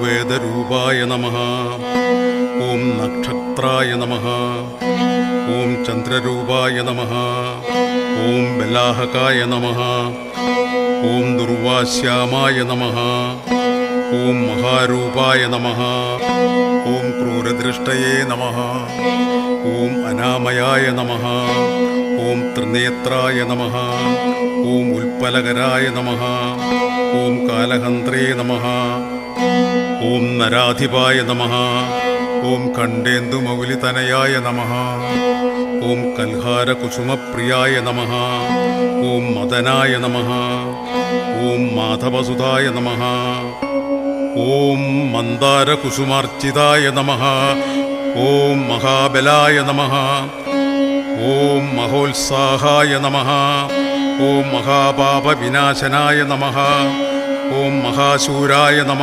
ഋഗ്വേദരൂപായ നമ ഓം നക്ഷത്രായ നമ ഓം ചന്ദ്രരൂപായ നമ ഓം ബലാഹകായ നമ ഓം ദുർവാശ്യാമായ നമ ഓം മഹാരൂപായ നമ ഓം ക്രൂരദൃഷ്ടയേ നമ ഓം അനാമയായ നമ ഓം ത്രിനേത്രായ നമ ഓം ഉൽപ്പലകരായ നമ ഓം കാലഹന്ത്രേ നമ ഓം നരാധിപായ നമ. ഓം കണ്ടേന്ദുമൗലിതനയായ നമ. ഓം കൽഹാരകുസുമപ്രിയായ നമ. ഓം മദനായ നമ. ഓം മാധവസുതായ നമ. ഓം മന്ദാരകുസുമാർച്ചിതായ നമ. ഓം മഹാബലായ നമ. ഓം മഹോത്സാഹായ നമ. ഓം മഹാപാപവിനാശനായ നമ. ഓം മഹാശൂരായ നമ.